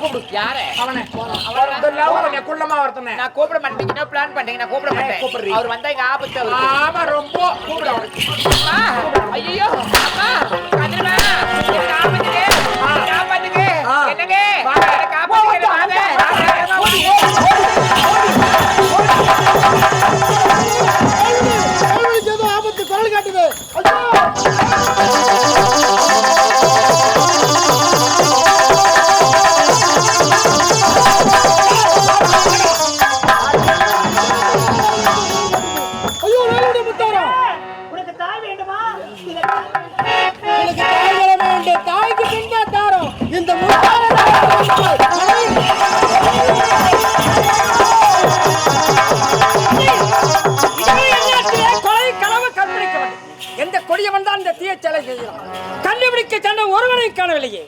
கூப்பிடு. மாட்டேன் பிளான் பண்றீங்க நான் கூப்பிட மாட்டேன். அவர் வந்தா இங்க ஆபத்து. ஆமா, ரொம்ப. கூப்பிடு காப்பாத்துங்க, காப்பாத்துங்க. என்னங்க? காப்பாத்துங்க, வாங்க. வேகமா ஓடி. கண்டுபிடிக்க சென்ற ஒருவனை காணவில்லையே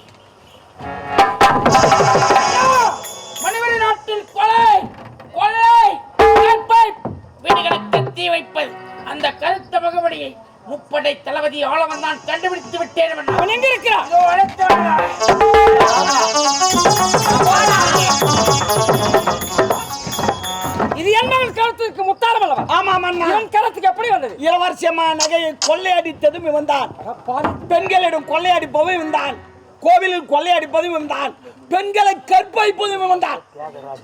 மணிமணி நாட்டில் கொலை கொள்ளை கேட்பை வீடுகளுக்கு தீ வைப்பது அந்த கருத்த முகவடியை முப்படை தளபதி ஆளவன் தான் கண்டுபிடித்து விட்டேன் அவன். எங்க இருக்கிறான் அழைத்து. இது என்பவன் கருத்துக்கு முத்தாரம் அல்லவா? ஆமா மன்னா இவன் கருத்துக்கு எப்படி வந்தது? இளவரசியம்மா நகையை கொள்ளையடித்ததும் இவன்தான். பெண்களிடம் கொள்ளையடிப்பதும் இவன்தான். கோவிலில் கொள்ளையடிப்பதும் இவன்தான். பெண்களை கற்பழிப்பதும் இவன்தான்.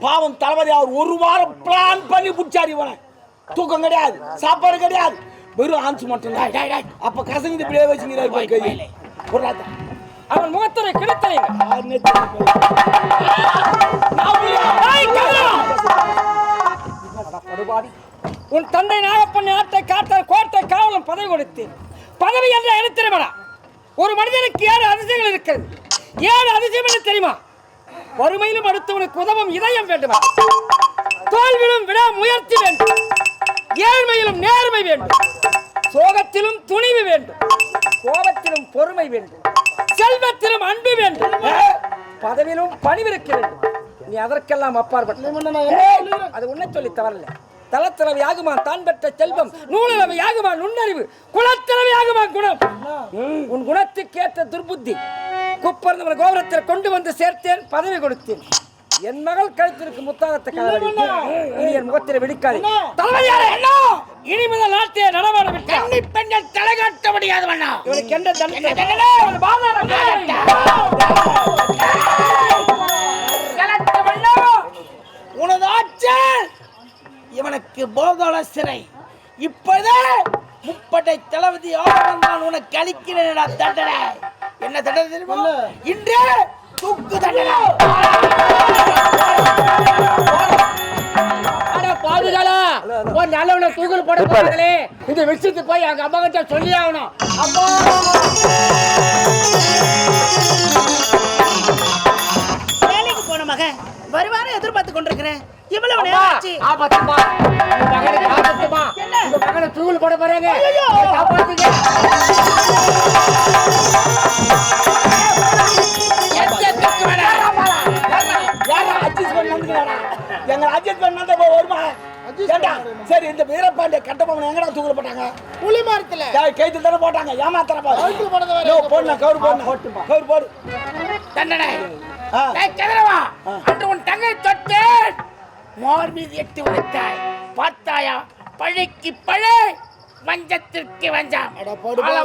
பாவம் தளபதி அவர் ஒரு வாரம் பிளான் பண்ணி புடிச்சாரு இவனை. தூக்கம் கிடையாது சாப்பாடு கிடையாது. வெறும் ஆன்சு மட்டும் தான். அப்ப கசங்கி இப்படியே வச்சுங்கிறாரு கையில் பொருளாதார அவன் முகத்துறை கிழித்தலைங்க உன் தந்தை நாகப்பன் நாட்டை காத்த கோட்டை காவலம் பதவி கொடுத்தேன். பதவி என்ற எழுத்திரமடா ஒரு மனிதனுக்கு ஏழு அதிசயங்கள் இருக்கிறது. ஏழு அதிசயம் என்ன தெரியுமா? வறுமையிலும் அடுத்தவனுக்கு உதவும் இதயம் வேண்டுமா? தோல்வியிலும் விடா முயற்சி வேண்டும். ஏழ்மையிலும் நேர்மை வேண்டும். சோகத்திலும் துணிவு வேண்டும். கோபத்திலும் பொறுமை வேண்டும். செல்வத்திலும் அன்பு வேண்டும். பதவியிலும் பணிவிருக்க வேண்டும். நீ அதற்கெல்லாம் அப்பாற்பட்ட. அது உன்னை சொல்லி தவறல தலத்திறவை ஆகுமா தான் பெற்ற செல்வம் நூலளவை ஆகுமா நுண்ணறிவு குலத்திறவை ஆகுமா குணம். உன் குணத்துக்கு ஏற்ற துர்புத்தி குப்பர்ந்தவன் கோபுரத்தில் கொண்டு வந்து சேர்த்தேன் பதவி கொடுத்தேன். என் மகள் கழுத்திற்கு முத்தாகத்தை காலடி இனி என் முகத்தில் வெடிக்காது தலைமையாரே என்ன? இனி முதல் நாட்டே நடமாட விட்டு பெண்கள் தலை காட்ட முடியாது மன்னா. இவனுக்கு தண்டனை? மன்னா உனது ஆட்சியில் இவனுக்கு போதோள சிறை. இப்பதே முப்படை தளபதி ஆளவன் தான் உனக்கு அளிக்கிறேன் தண்டனை. என்ன தண்டனை தெரியுமா? இன்று தூக்கு தண்டனை. அட பாவிகளா ஒரு நல்லவனை தூக்கில் போட போறாங்களே. இந்த விஷயத்துக்கு போய் எங்க அம்மா கிட்ட சொல்லி ஆகணும். அம்மா வேலைக்கு போன மகன் வருவாரு எதிர்பார்த்து கொண்டிருக்கிறேன்? இவ்வளவு நேரம் ஆச்சு ஆபத்துமா உங்க மகனுக்கு ஆபத்துமா உங்க மகனை தூக்கில் போட போறாங்க. காப்பாத்துங்க. யாரா அட்ஜஸ்ட் பண்ணி வருமா சரி இந்த வீரபாண்டிய கட்டபொம்மன் எங்கடா தூக்கில போட்டாங்க? புலி மரத்துல. கைத்துல தானே போட்டாங்க. ஏமாத்தற பாரு. போடணும் கவுரு போடணும் கவுரு போடு. தண்டனை. அன்று உன் தங்கை தொட்டு மோர் மீது எட்டு உரைத்தாய் பார்த்தாயா? பழிக்கு பழி வஞ்சத்திற்கு வஞ்சம்.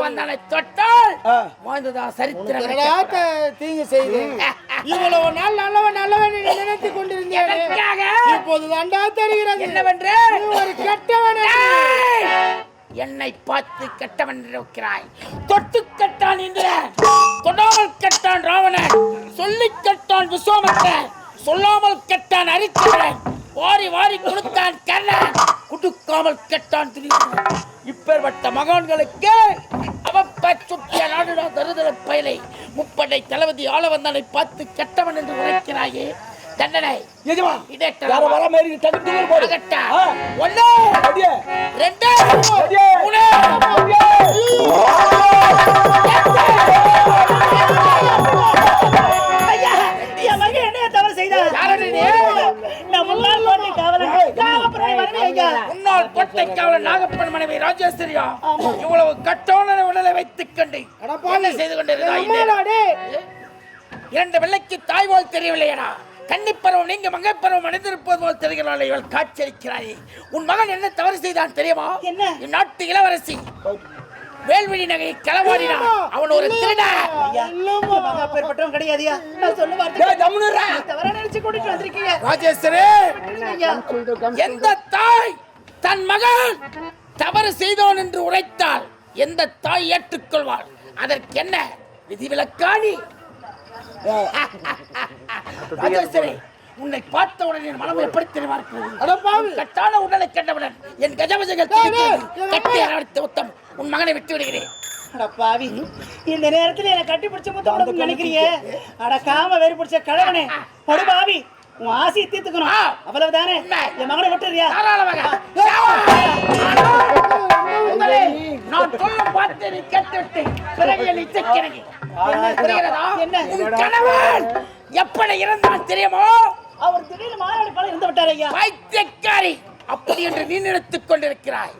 வந்தானை தொட்டால் ஆ. மோய்ந்ததா சரித்திரம். தீங்கு செய்து? இவ்வளவு நாள் நல்லவன் நல்லவன் நினைத்துக் கொண்டிருந்தேன்? இப்போது தாண்டா தெரிகிறது. என்னவென்று? ஒரு கெட்டவன்! என்னை பார்த்து கெட்டவன் இருக்கிறாய். தொட்டு கெட்டான் இந்திரன் தொடாமல் கெட்டான் ராவணன். சொல்லி கெட்டான் விஸ்வாமித்திரன். சொல்லாமல் கெட்டான் அரிச்சந்திரன் வாரி வாரி கொடுத்தான் கர்ணன். குடுக்காமல் கெட்டான் திடீர்னு. இப்பேற்பட்ட மகான்களுக்கு அவப்ப சுட்டிய நாடுடா தருதல பயலை. முப்படை தளபதி ஆள வந்தனை பார்த்து கெட்டவன் என்று உரைக்கிறாயே. தண்டனை. எஜமா? யார வர மாதிரி. ஒண்ணு. ரெண்டு. மூணு. காவலர் நாகப்பன் மனைவி ராஜேஸ்வரியா இவ்வளவு கட்டோன உடலை வைத்துக் கொண்டு என்ன செய்து கொண்டிருந்தாய்? இந்த- இரண்டு வெள்ளைக்கு தாய் போல் தெரியவில்லையடா. கன்னிப்பருவம் நீங்க மங்கைப்பருவம் அணிந்திருப்பது போல் தெரிகிறாள் இவள் காட்சியளிக்கிறாய். உன் மகன் என்ன தவறு செய்தான் தெரியுமா? என்ன? இந்நாட்டு இளவரசி. வேல்விழி நகையை களவாடினான் அவன் ஒரு திருடன் கிடையாதுயா நினைச்சு கூட்டிட்டு வந்திருக்கீங்க. ராஜேஸ்வரி. எந்த தாய் தன் மகன் தவறு செய்தோன் என்று உரைத்தால் எந்த தாய் ஏற்றுக்கொள்வாள்? அதற்கு என்ன விதிவிலக்காணி. ராஜேஸ்வரி உன்னை பார்த்த உடனே என் மனம் எப்படி தெரியுமா இருக்கிறது? கட்டான உடலை கண்டவுடன் என் கஜபஜகள் கட்டி அரவணைத்த உத்தம். உன் மகனை விட்டு விடுகிறேன். அட பாவி. இந்த நேரத்துல என்ன கட்டி பிடிச்ச நினைக்கிறீங்க அட காம வெறி பிடிச்ச கழவனே படு பாவி. உன் ஆசையை தீர்த்துக்கணும் ஆ. அவ்வளவுதானே. என் மகனை விட்டுறியா நான் நீ கேட்டுவிட்டு பிறகு இச்சைக்கிறேன். என்ன கணவன் எப்படி இருந்தான் தெரியுமோ அவர் திடீர்னு மாநாடு போல இருந்து விட்டார் ஐயா பைத்தியக்காரி அப்படி என்று நீ நினைத்துக் கொண்டிருக்கிறாய்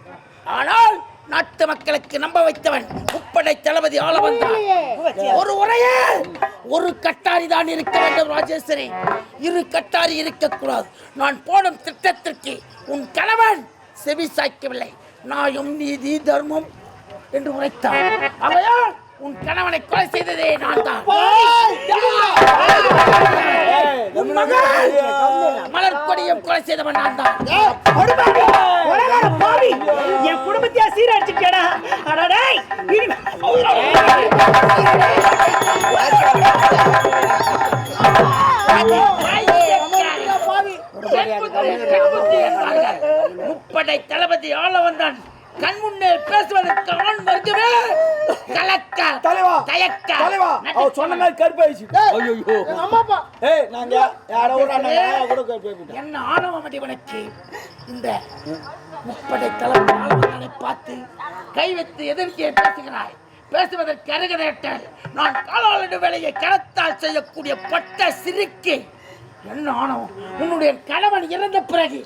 ஆனால் நாட்டு மக்களுக்கு நம்ப வைத்தவன் முப்படை தளபதி ஆள வந்தான் ஒரு உரையே ஒரு கட்டாரி தான் இருக்க வேண்டும் ராஜேஸ்வரி. இரு கட்டாரி இருக்கக்கூடாது. நான் போடும் திட்டத்திற்கு உன் கணவன் செவி சாய்க்கவில்லை. நாயும் நீதி தர்மம் என்று உரைத்தான் அவையால் உன் கணவனை கொலை செய்ததே நான் தான். உன் மகன்! மலர்கொடியும் கொலை செய்தவன் நான் தான். என் குடும்பத்தையா சீரழிச்சிட்டியாடா? அட வந்தான் கண் முன்னே பேசுவதற்கு ஆண் வர்க்கமே கலக்க தலைவா தயக்க. தலைவா. அவ சொன்ன மாதிரி கருப்பாயிச்சு ஐயோ அம்மாப்பா. ஏய் நாங்க யார ஊரா நாங்க கூட கருப்பாயிட்டோம் என்ன ஆணவம் அடிவனுக்கு இந்த முப்படை வந்தனை பார்த்து கை வைத்து எதிர்க்கே பேசுகிறாய். பேசுவதற்கு அருகதையற்றால் நான் காலாளடு வேலையை கரத்தால் செய்யக்கூடிய பட்ட சிறுக்கு. என்ன ஆணவம்? உன்னுடைய கணவன் இறந்த பிறகு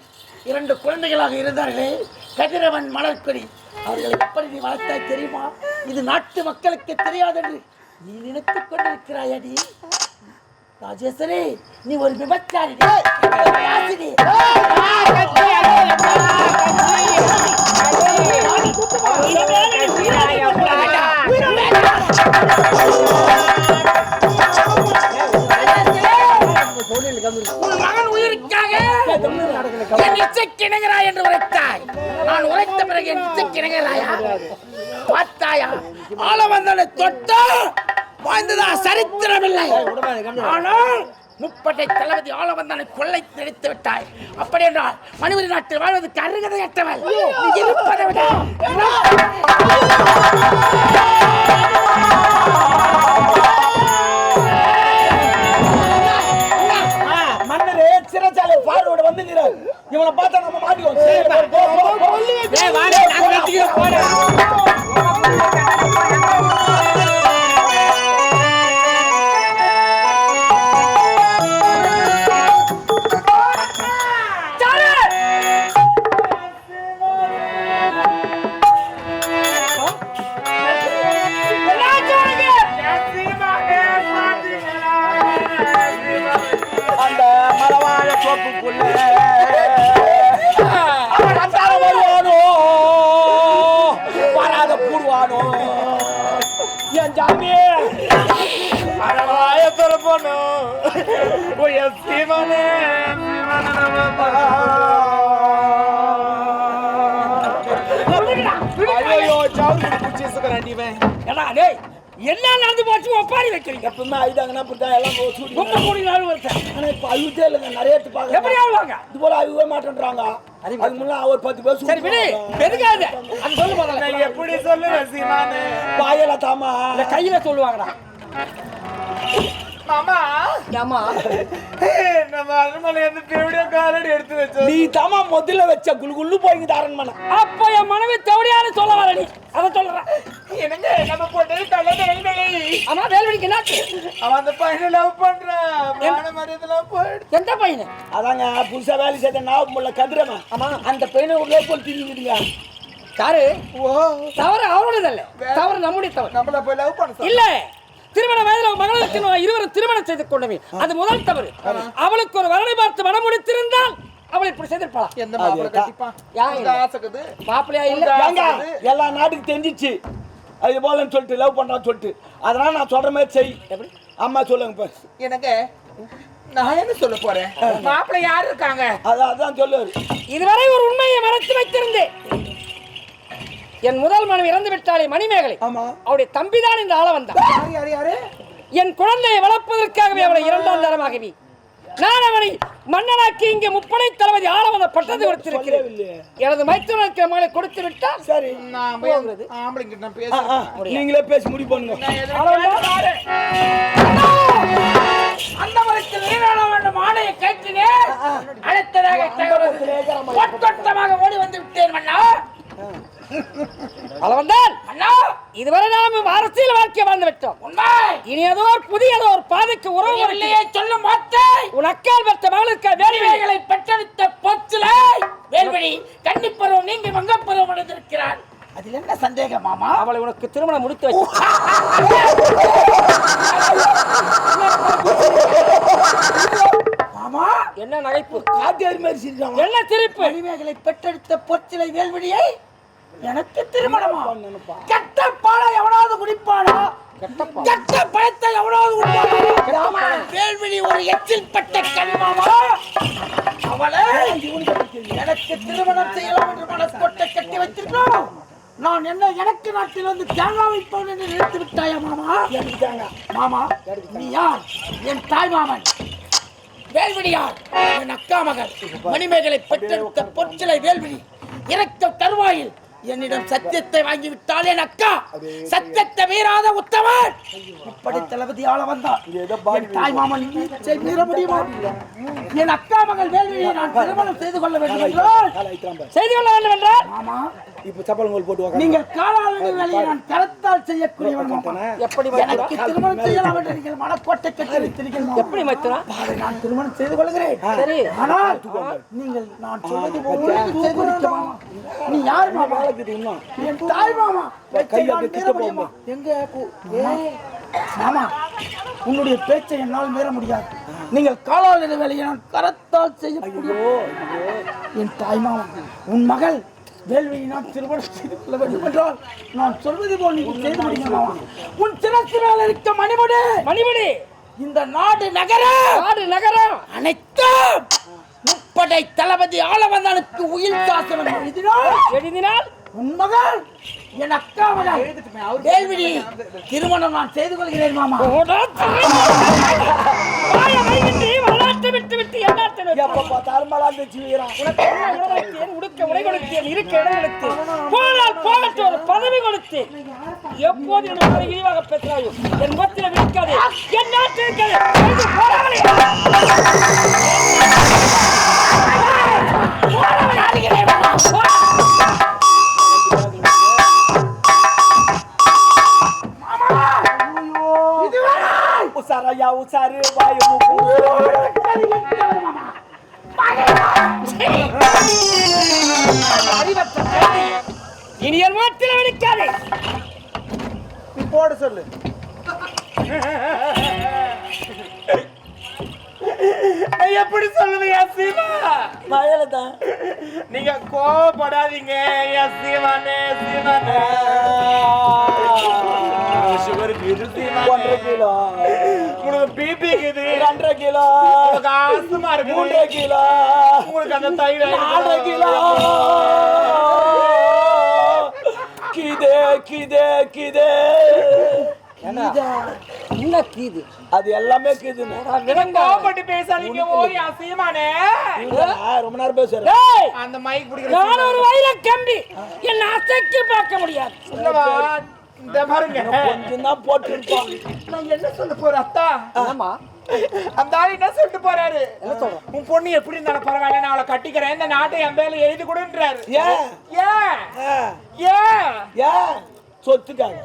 இரண்டு குழந்தைகளாக இருந்தார்களே. கதிரவன் மலர்கொடி அவர்களை எப்படி நீ வளர்த்தாய் தெரியுமா? இது நாட்டு மக்களுக்கு தெரியாதென்று நீ நினைத்துக் கொண்டிருக்கிறாய் அடி ராஜேஸ்வரி நீ ஒரு விபச்சாரி ஆனால் முப்பட்டை தளபதி ஆள வந்தனை கொள்ளை நினைத்து விட்டாய். அப்படி என்றால் மணிவரி நாட்டில் வாழ்வதற்கு அருகதையற்றவள். நீ இருப்பதை விட மன்னரே சிறைச்சாலை பார்வோட வந்துங்கிறார் இவனை பார்த்தா நம்ம மாட்டிக்குவோம். சரி, ஐயோ சாவு குச்சி சுக்கறாண்டி இவன். ஏடா டேய் என்ன நடந்து போச்சு? ஒப்பாரி வைக்கிறீங்க. எப்பவுமே அழுதாங்கன்னா அப்படிதான் எல்லாம் சூடி ரொம்ப கூடி நாள் வருது ஆனா இப்ப அழுதே இல்லைங்க நிறைய எடுத்து எப்படி ஆளுவாங்க இது போல அழுவே மாட்டேன்றாங்க அதுக்கு முன்ன அவர் பத்து பேர் சரி விடு எதுக்காது அது சொல்லு முதல்ல. எப்படி சொல்லுவேன் சீமானு வாயில தாமா இல்ல கையில சொல்லுவாங்கடா. மாமா. ஏமா நம்ம அரண்மனை வந்து காலடி எடுத்து வச்சோம். நீ தாமா முதல்ல வச்ச குளு குள்ளு போய்க்குது அரண்மனை. அப்ப என் மனைவி தவடியான்னு சொல்ல வர நீ. அதை சொல்றேன் என்னங்க நம்ம போட்டது தலை வேலை ஆமா வேல்வெளிக்கு என்னாச்சு? அவன் அந்த பையனை லவ் பண்றான் மான மரியாதைலாம் போயிடுச்சு. எந்த பையனு? அதாங்க புதுசா வேலை செய்த நாகமுள்ள கதிரவன். ஆமா. அந்த பையனை உள்ளே போய் திரிஞ்சுடுங்க யாரு? தவறு அவரோடது இல்ல தவறு நம்முடைய தவறு. நம்மள போய் லவ் பண்ண இல்ல. திருமண வயதுல மகளுக்கு இருவரும் திருமணம் செய்து கொண்டவே அது முதல் தவறு. அவளுக்கு ஒரு வரனை பார்த்து மனம் முடித்திருந்தால் அவளை இப்படி செய்திருப்பாளா? எந்த மாப்பிள கட்டிப்பான் யார் இந்த ஆசைக்குது? மாப்பிள்ளையா இல்ல? எல்லா நாட்டுக்கு தெரிஞ்சிச்சு. அது போலன்னு சொல்லிட்டு லவ் பண்றான்னு சொல்லிட்டு. அதனால நான் சொல்ற மாதிரி செய். அம்மா சொல்லுங்க எனக்கு நான் என்ன சொல்ல போறேன்? மாப்பிள்ளை யார் இருக்காங்க? அதான் அதான் சொல்லுவாரு. இதுவரை ஒரு உண்மையை மறைத்து வைத்திருந்தேன். என் முதல் மனைவி இறந்து விட்டாளே மணிமேகலை. அவருடைய தம்பிதான் இந்த ஆள வந்தான் என் குழந்தையை வளர்ப்பதற்காகவே அவளை இரண்டாம் தரமாகவே நான் அவனை மன்னனாக்கி இங்கே முப்படை தளபதி ஆள வந்த பட்டத்தை கொடுத்திருக்கிறேன். எனது மைத்துனருக்கு மகளை கொடுத்து விட்டால் சரி நான் நான் நீங்களே பேசி முடி பண்ணுங்க. அந்த மரத்து நீராட வேண்டும் ஆணையை கேட்டினேன். அடுத்ததாக ஓடி வந்து விட்டேன் மன்னா அண்ணா! இதுவரை நாம் அரசியல் வாழ்க்கை வாழ்ந்து விட்டோம். இனி ஏதோ புதிய ஏதோ ஒரு பாதைக்கு உறவு சொல்ல மாட்டேன் உன் அக்கால் பெற்ற மகளுக்கு வேலை வேலைகளை பெற்றெடுத்த பொச்சிலை வேல்வழி கன்னிப்பருவம் நீங்கி வங்கப்பருவம் அடைந்திருக்கிறார். அதில் என்ன சந்தேகம் மாமா? அவளை உனக்கு திருமணம் முடித்து வச்சு மாமா? என்ன நகைப்பு? காத்தேரி மாதிரி சிரிச்சான் என்ன சிரிப்பு? மணிமேகலை பெற்றெடுத்த பொச்சிலை வேல்வழியை எனக்கு திருமணமா? கெட்ட பாலை எவனாவது குடிப்பானா? கெட்ட பழத்தை எவனாவது குடிப்பானா? வேல்வழி ஒரு எச்சில் பட்ட கனிமாமா அவளை எனக்கு திருமணம் செய்யலாம் என்று மனக்கொட்டை கட்டி வைத்திருக்கிறோம். நான் என்ன எனக்கு நாட்டில் வந்து தேங்காய் வைப்பவன் என்று நினைத்து விட்டாயா மாமா? மாமா நீ யார்? என் தாய் மாமன். வேல்விழியார் என் அக்கா மகள் மணிமேகலை பெற்றெடுத்த பொற்சிலை வேல்விழி இறக்க தருவாயில் என்னிடம் சத்தியத்தை வாங்கிவிட்டால் என் அக்கா சத்தியத்தை மீறாத உத்தமன். இப்படி தளபதி ஆள வந்தார் என் தாய் மாமன் மீற முடியுமா? என் அக்கா மகள் வேல்விழியை நான் திருமணம் செய்து கொள்ள வேண்டும் என்றால் செய்து கொள்ள வேண்டும் என்றால் மாமா இப்ப சப்பளங்கள் போட்டு. நீங்கள் காலாளி வேலையை நான் கரத்தால் செய்யக்கூடியவன் எப்படி எனக்கு திருமணம் செய்யலாம் என்று நீங்கள் மனக்கோட்டை கட்டி வைத்திருக்கிறீர்கள். எப்படி மைத்துனா? அதை நான் திருமணம் செய்து கொள்கிறேன். சரி. ஆனால் நீங்கள் நான் சொல்வது போல செய்து. நீ யார் மாமா. என் தாய் மாமா. கையை நான் கிட்ட மீற முடியுமா? எங்க மாமா உன்னுடைய பேச்சை என்னால் மீற முடியாது. நீங்கள் இட வேலையை நான் கரத்தால் செய்யக்கூடிய என் தாய் மாமா. உன் மகள் வேள்வியை நான் திருமணம் செய்து கொள்ள வேண்டும் என்றால் நான் சொல்வது போல் நீங்கள் செய்து முடியுங்க மாமா உன் சிரத்தினால் இருக்க மணிமுடி. மணிமணி இந்த நாடு நகரம். நாடு நகரம். அனைத்தும் முப்படை தளபதி ஆளவந்தனுக்கு உயிர் சாசனம் எழுதினால் உன் மகள் என் அக்கா மகள் வேல்விழி திருமணம் நான் செய்து கொள்கிறேன் மாமா. பதவி கொடுத்தேன். எப்போது என் உங்களை இழிவாக பேசுகிறாயோ என் முகத்தில் விற்காதே என் மழையில தான் நீங்க கோவப்படாதீங்க என் சீமானே சீமானே சுகர் இது ஒன்றரை கிலோ. உங்களுக்கு பிபி ரெண்டரை கிலோ. உங்களுக்கு இருக்குது. மூன்றரை கிலோ. உங்களுக்கு அந்த தைராய்டு நாலரை கிலோ. கிதே கிதே கிதே. என்ன கீது. அது எல்லாமே கிதுன்னு. கோவப்பட்டு பேசாதீங்க ஓய் அசீமானே ரொம்ப நேரம் பேசுறேன். டேய், அந்த மைக் பிடிக்கிற நான் ஒரு வயல கம்பி. என் அசைக்கு பார்க்க முடியாது. இல்லவா இந்த பாருங்க. கொஞ்சம் தான் போட்டிருப்பான் நான் என்ன சொல்ல போறேன் அத்தா? ஆமா அந்த ஆள் என்ன சொல்லிட்டு போறாரு? என்ன சொல்றான்? உன் பொண்ணு எப்படி இருந்தாலும் பரவாயில்ல நான் அவளை கட்டிக்கிறேன். இந்த நாட்டை என் பேர்ல எழுதி கொடுன்றாரு. ஏன்? ஏன்? ஏன்? சொத்துக்காக.